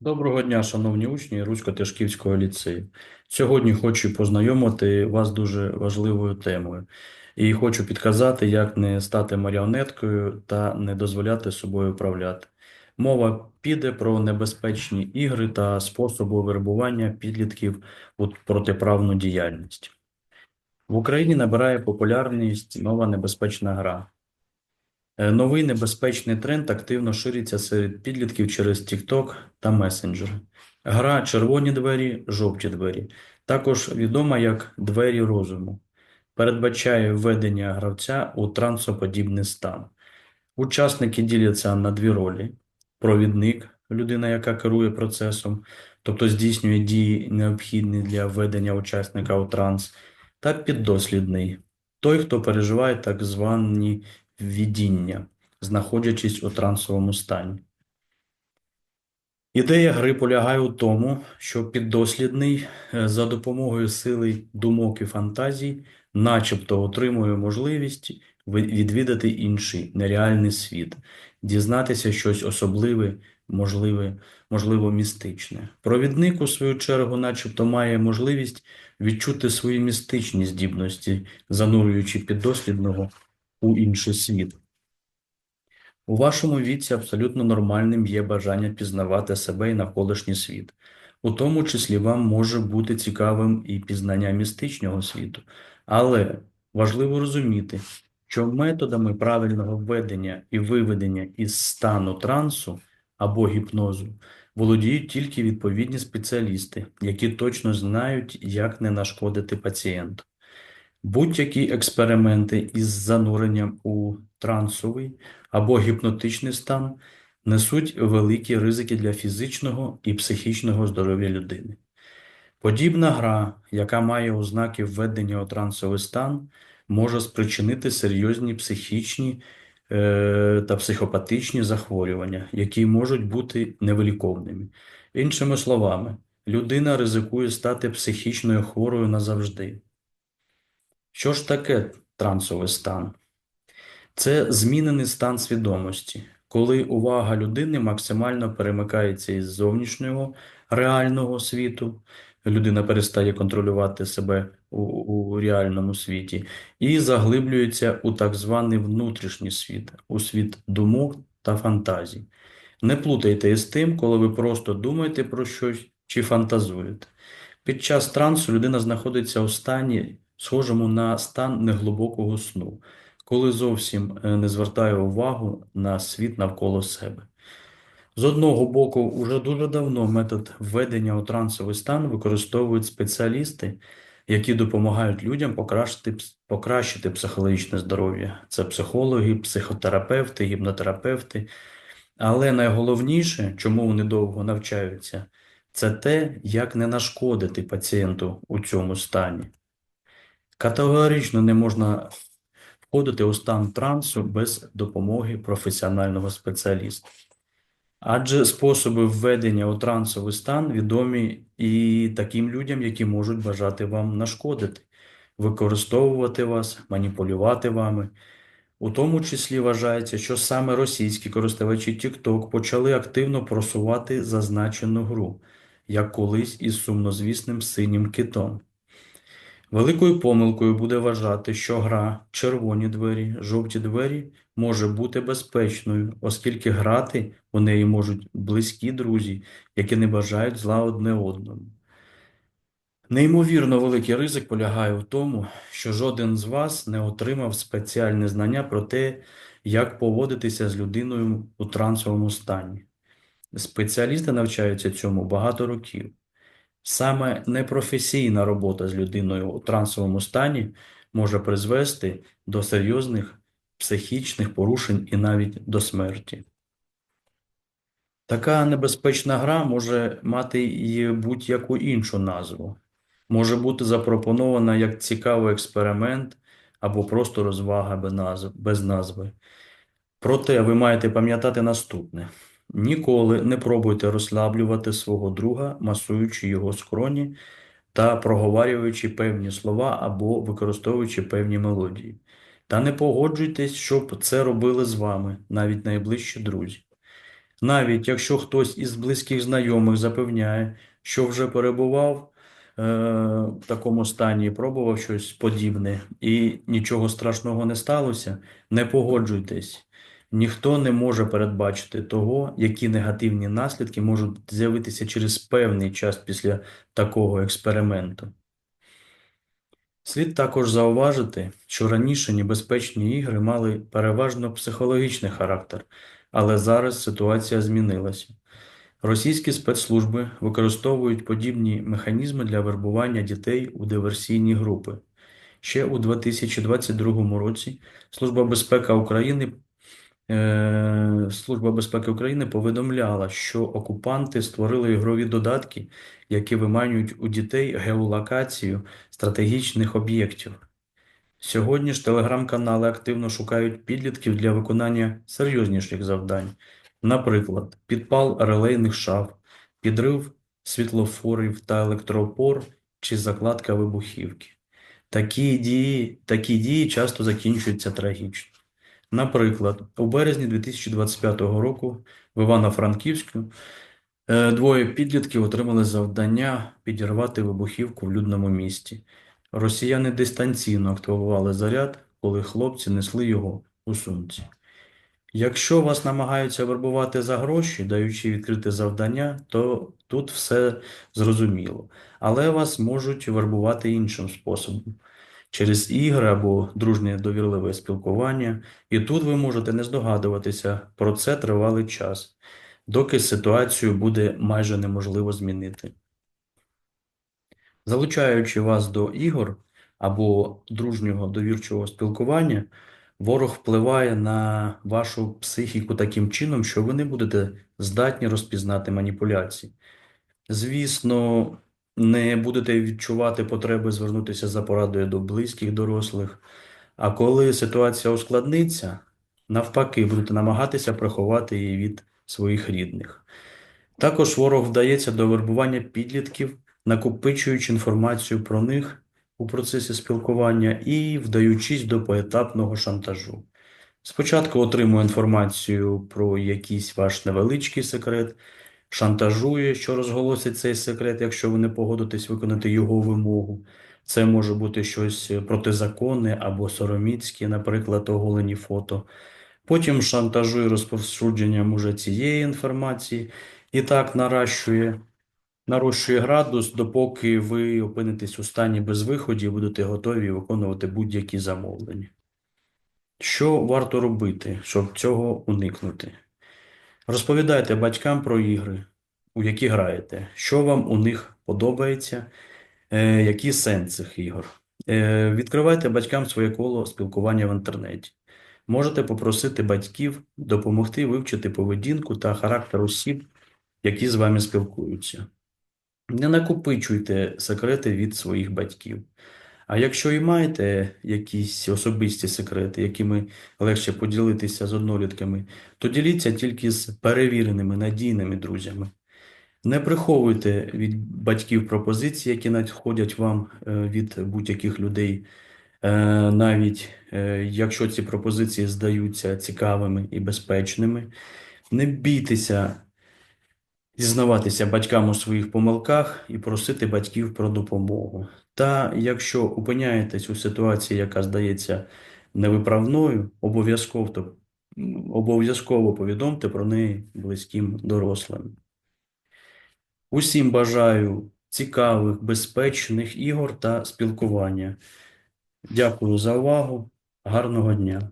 Доброго дня, шановні учні Русько-Тишківського ліцею. Сьогодні хочу познайомити вас дуже важливою темою і хочу підказати, як не стати маріонеткою та не дозволяти собою управляти. Мова піде про небезпечні ігри та способи вербування підлітків у протиправну діяльність. В Україні набирає популярність нова небезпечна гра. Е, Новий небезпечний тренд активно шириться серед підлітків через TikTok та месенджери. Гра «Червоні двері, жовті двері», також відома як «двері розуму», передбачає введення гравця у трансоподібний стан. Учасники діляться на дві ролі: провідник, людина, яка керує процесом, тобто здійснює дії, необхідні для введення учасника у транс, та піддослідний, той, хто переживає так звані видіння, знаходячись у трансовому стані. Ідея гри полягає у тому, що піддослідний е, за допомогою сили думок і фантазій начебто отримує можливість відвідати інший нереальний світ, дізнатися щось особливе, можливе, можливо, містичне. Провідник, у свою чергу, начебто має можливість відчути свої містичні здібності, занурюючи піддослідного у інший світ. У вашому віці абсолютно нормальним є бажання пізнавати себе і навколишній світ. У тому числі вам може бути цікавим і пізнання містичного світу. Але важливо розуміти, що методами правильного введення і виведення із стану трансу або гіпнозу володіють тільки відповідні спеціалісти, які точно знають, як не нашкодити пацієнту. Будь-які експерименти із зануренням у трансовий або гіпнотичний стан несуть великі ризики для фізичного і психічного здоров'я людини. Подібна гра, яка має ознаки введення у трансовий стан, може спричинити серйозні психічні е, та психопатичні захворювання, які можуть бути невиліковними. Іншими словами, людина ризикує стати психічною хворою назавжди. Що ж таке трансовий стан? Це змінений стан свідомості, коли увага людини максимально перемикається із зовнішнього реального світу, людина перестає контролювати себе у, у реальному світі і заглиблюється у так званий внутрішній світ, у світ думок та фантазій. Не плутайте із тим, коли ви просто думаєте про щось чи фантазуєте. Під час трансу людина знаходиться у стані, схожому на стан неглибокого сну, коли зовсім е, не звертає увагу на світ навколо себе. З одного боку, уже дуже давно метод введення у трансовий стан використовують спеціалісти, які допомагають людям покращити, покращити психологічне здоров'я. Це психологи, психотерапевти, гіпнотерапевти. Але найголовніше, чому вони довго навчаються, це те, як не нашкодити пацієнту у цьому стані. Категорично не можна входити у стан трансу без допомоги професіонального спеціаліста. Адже способи введення у трансовий стан відомі і таким людям, які можуть бажати вам нашкодити, використовувати вас, маніпулювати вами. У тому числі вважається, що саме російські користувачі TikTok почали активно просувати зазначену гру, як колись із сумнозвісним синім китом. Великою помилкою буде вважати, що гра «Червоні двері, жовті двері» може бути безпечною, оскільки грати у неї можуть близькі друзі, які не бажають зла одне одному. Неймовірно великий ризик полягає в тому, що жоден з вас не отримав спеціальні знання про те, як поводитися з людиною у трансовому стані. Спеціалісти навчаються цьому багато років. Саме непрофесійна робота з людиною у трансовому стані може призвести до серйозних психічних порушень і навіть до смерті. Така небезпечна гра може мати і будь-яку іншу назву. Може бути запропонована як цікавий експеримент або просто розвага без назви. Проте ви маєте пам'ятати наступне: ніколи не пробуйте розслаблювати свого друга, масуючи його скроні та проговорюючи певні слова або використовуючи певні мелодії. Та не погоджуйтесь, щоб це робили з вами навіть найближчі друзі. Навіть якщо хтось із близьких знайомих запевняє, що вже перебував е, в такому стані пробував щось подібне, і нічого страшного не сталося, не погоджуйтесь. Ніхто не може передбачити того, які негативні наслідки можуть з'явитися через певний час після такого експерименту. Слід також зауважити, що раніше небезпечні ігри мали переважно психологічний характер, але зараз ситуація змінилася. Російські спецслужби використовують подібні механізми для вербування дітей у диверсійні групи. Ще у 2022 році Служба безпеки України Служба безпеки України повідомляла, що окупанти створили ігрові додатки, які виманюють у дітей геолокацію стратегічних об'єктів. Сьогодні ж телеграм-канали активно шукають підлітків для виконання серйозніших завдань, наприклад, підпал релейних шаф, підрив світлофорів та електроопор чи закладка вибухівки. Такі дії, такі дії часто закінчуються трагічно. Наприклад, у березні 2025 року в Івано-Франківську е, двоє підлітків отримали завдання підірвати вибухівку в людному місті. Росіяни дистанційно активували заряд, коли хлопці несли його у сумці. Якщо вас намагаються вербувати за гроші, даючи відкрите завдання, то тут все зрозуміло. Але вас можуть вербувати іншим способом через ігри або дружнє довірливе спілкування, і тут ви можете не здогадуватися про це тривалий час, доки ситуацію буде майже неможливо змінити. Залучаючи вас до ігор або дружнього довірчого спілкування, ворог впливає на вашу психіку таким чином, що ви не будете здатні розпізнати маніпуляції. Звісно, не будете відчувати потреби звернутися за порадою до близьких дорослих. А коли ситуація ускладниться, навпаки, будете намагатися приховати її від своїх рідних. Також ворог вдається до вербування підлітків, накопичуючи інформацію про них у процесі спілкування і вдаючись до поетапного шантажу. Спочатку отримує інформацію про якийсь ваш невеличкий секрет, шантажує, що розголосить цей секрет, якщо ви не погодитесь виконати його вимогу. Це може бути щось протизаконне або сороміцьке, наприклад, оголені фото. Потім шантажує розповсюдженням уже цієї інформації і так наращує, нарощує градус, допоки ви опинитесь у стані безвиході і будете готові виконувати будь-які замовлення. Що варто робити, щоб цього уникнути? Розповідайте батькам про ігри, у які граєте, що вам у них подобається, е, який сенс цих ігор. Е, відкривайте батькам своє коло спілкування в інтернеті. Можете попросити батьків допомогти вивчити поведінку та характер осіб, які з вами спілкуються. Не накопичуйте секрети від своїх батьків. А якщо і маєте якісь особисті секрети, якими легше поділитися з однолітками, то діліться тільки з перевіреними, надійними друзями. Не приховуйте від батьків пропозиції, які надходять вам е, від будь-яких людей, е, навіть е, якщо ці пропозиції здаються цікавими і безпечними. Не бійтеся зізнаватися батькам у своїх помилках і просити батьків про допомогу. Та якщо опиняєтесь у ситуації, яка здається невиправною, обов'язково то- обов'язково повідомте про неї близьким дорослим. Усім бажаю цікавих, безпечних ігор та спілкування. Дякую за увагу. Гарного дня!